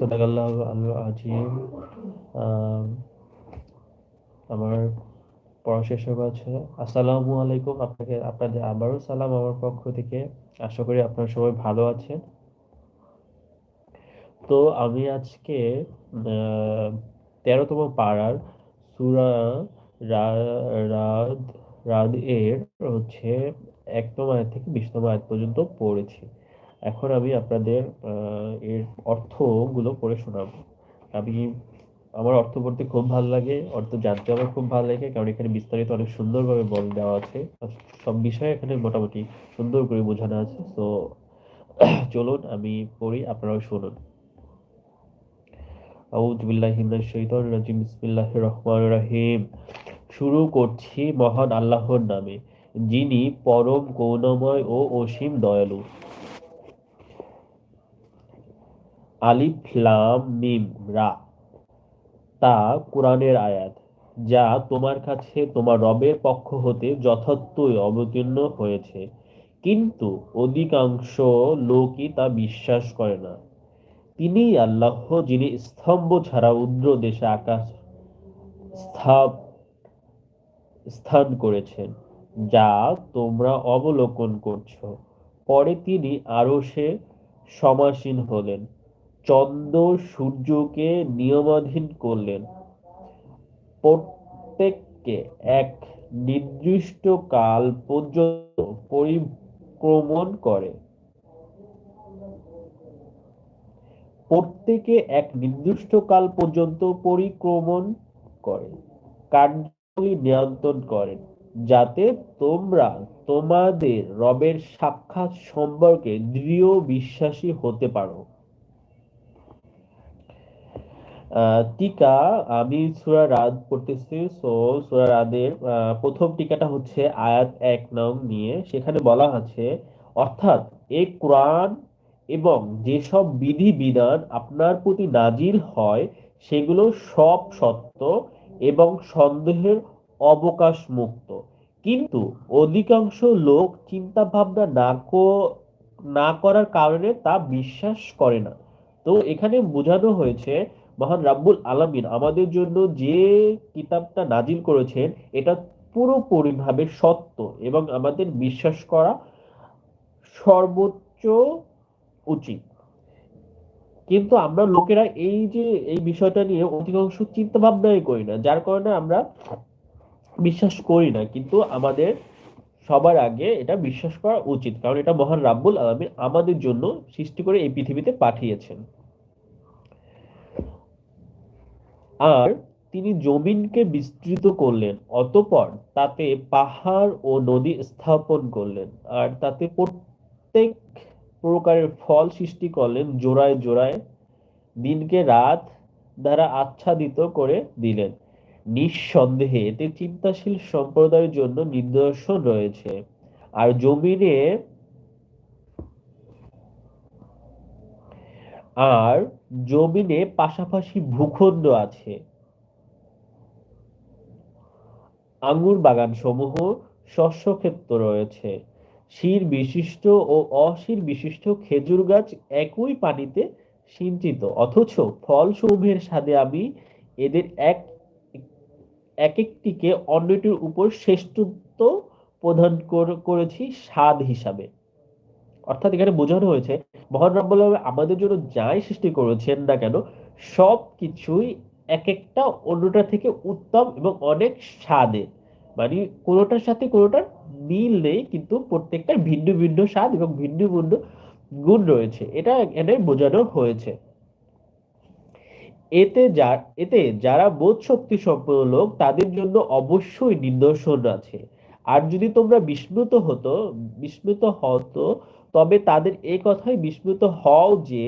সদাকাল্লাহ আজিম। আমার পড়া শেষ হয়ে গেছে আসসালামু আলাইকুম। আপনাকে, আপনাদের আবারও সালাম আমার পক্ষ থেকে। আশা করি আপনারা সবাই ভালো আছেন। তো আমি আজকে তেরোতম পাড়ার সুরা রাদ রাদ এর হচ্ছে একতম আয়াত থেকে বিশতম আয়াত পর্যন্ত পড়েছি। এখন আমি আপনাদের এর অর্থগুলো পড়ে শোনাবো। আমি, আমার অর্থ পড়তে খুব ভালো লাগে, অর্থ জানতে আমার খুব ভালো লাগে, কারণ এখানে বিস্তারিত অনেক সুন্দরভাবে বল দেওয়া আছে। সব বিষয় এখানে মোটামুটি সুন্দর করে বোঝানো আছে। তো, চলুন আমি পড়ি, আপনারাও শুনুন। রহিম। শুরু করছি মহান আল্লাহর নামে, যিনি পরম করুণাময় ও অসীম দয়ালু। আলিফ লাম মিম রা, তা কোরআনের আয়াত, যা তোমার কাছে তোমার রবের পক্ষ হতে যথার্থই অবতীর্ণ হয়েছে। কিন্তু অধিকাংশ লোকই তা বিশ্বাস করে না। তিনি আল্লাহ, যিনি স্তম্ভ ছাড়া উদ্র দেশে আকাশ স্থাপ, স্থান করেছেন, যা তোমরা অবলোকন করছ। পরে তিনি আরও সে সমাসীন হলেন। চন্দ্র সূর্যকে নিয়মাধীন করলেন। প্রত্যেককে এক নির্দিষ্ট কাল পর্যন্ত পরিক্রমণ করে। প্রত্যেকে এক নির্দিষ্ট কাল পর্যন্ত পরিক্রমণ করে। কার্যগুলি নিয়ন্ত্রণ করেন, যাতে তোমরা তোমাদের রবের সাক্ষাৎ সম্পর্কে দৃঢ় বিশ্বাসী হতে পারো। টিকা আমি সুরা রাদ পড়তেছি। সো সুরা রাদের প্রথম টিকাটা হচ্ছে আয়াত এক নং নিয়ে। সেখানে বলা আছে, অর্থাৎ এই কোরআন এবং যেসব বিধি বিধান আপনার প্রতি নাজিল হয়, সেগুলো সব সত্য এবং সন্দেহের অবকাশ মুক্ত কিন্তু অধিকাংশ লোক চিন্তা ভাবনা না না করার কারণে তা বিশ্বাস করে না। তো এখানে বোঝানো হয়েছে মহান রাব্বুল আলমিন আমাদের জন্য যে কিতাবটা নাজিল করেছেন, এটা পুরোপুরিভাবে সত্য এবং আমাদের বিশ্বাস করা সর্বোচ্চ উচিত। কিন্তু আমরা লোকেরা এই যে, এই বিষয়টা নিয়ে অধিকাংশ চিন্তা ভাবনাই করি না, যার কারণে আমরা বিশ্বাস করি না। কিন্তু আমাদের সবার আগে এটা বিশ্বাস করা উচিত, কারণ এটা মহান রাব্বুল আলমিন আমাদের জন্য সৃষ্টি করে এই পৃথিবীতে পাঠিয়েছেন। আর তিনি জমিনকে বিস্তৃত করলেন, অতপর তাতে পাহাড় ও নদী স্থাপন করলেন। আর তাতে প্রত্যেক প্রকারের ফল সৃষ্টি করলেন, জোড়ায় জোড়ায় দিনকে রাত দ্বারা আচ্ছাদিত করে দিলেন। নিঃসন্দেহে এতে চিন্তাশীল সম্প্রদায়ের জন্য নিদর্শন রয়েছে। আর জমিনে আর জমিনে পাশাপাশি ভূখণ্ড আছে। আঙ্গুর বাগান সমূহ শস্য ক্ষেত্র রয়েছে। শির বিশিষ্ট ও অশির বিশিষ্ট খেজুর গাছ একই পানিতে সিঞ্চিত, অথচ ফল সমূহের সাথে আমি এদের এক এক একটিকে অন্যটির উপর শ্রেষ্ঠত্ব প্রদান করেছি স্বাদ হিসাবে। অর্থাৎ এখানে বোঝানো হয়েছে, মহান রব্বুল আমাদের জন্য যাই সৃষ্টি করেছেন না কেন সব কিছুই এক একটা অন্যটা থেকে উত্তম এবং অনেক স্বাদের মানে কোনোটার সাথে কোনোটার মিল নেই, কিন্তু প্রত্যেকটার ভিন্ন ভিন্ন স্বাদ এবং ভিন্ন ভিন্ন গুণ রয়েছে। এটা এখানে বোঝানো হয়েছে। এতে যা, এতে যারা বোধ শক্তি সম্পন্ন লোক, তাদের জন্য অবশ্যই নিদর্শন আছে। আর যদি তোমরা বিস্মৃত হতো বিস্মৃত হতো তবে তাদের এই কথাই বিস্মৃত হও যে